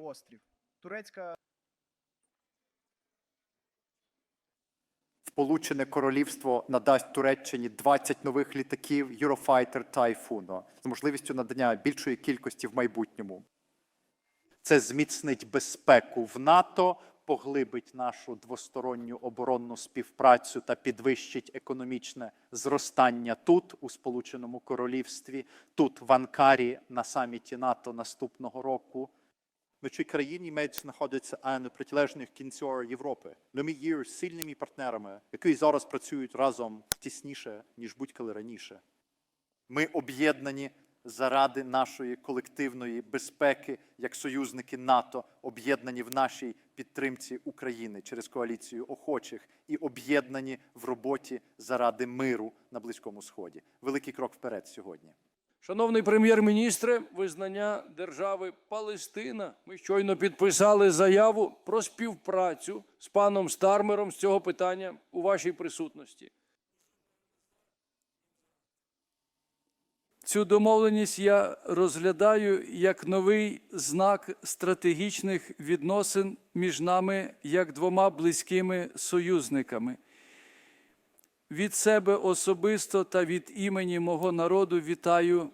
острів. Турецька Сполучене Королівство надасть Туреччині 20 нових літаків Eurofighter Typhoon з можливістю надання більшої кількості в майбутньому. Це зміцнить безпеку в НАТО, поглибить нашу двосторонню оборонну співпрацю та підвищить економічне зростання тут, у Сполученому Королівстві, тут в Анкарі на саміті НАТО наступного року. Ми цій країні мають знаходитися а на протилежних кінцях Європи. Но ми є сильними партнерами, які зараз працюють разом тісніше, ніж будь-коли раніше. Ми об'єднані заради нашої колективної безпеки як союзники НАТО, об'єднані в нашій підтримці України через коаліцію охочих і об'єднані в роботі заради миру на Близькому Сході. Великий крок вперед сьогодні. Шановний прем'єр-міністре, визнання держави Палестина. Ми щойно підписали заяву про співпрацю з паном Стармером з цього питання у вашій присутності. Цю домовленість я розглядаю як новий знак стратегічних відносин між нами як двома близькими союзниками. Від себе особисто та від імені мого народу вітаю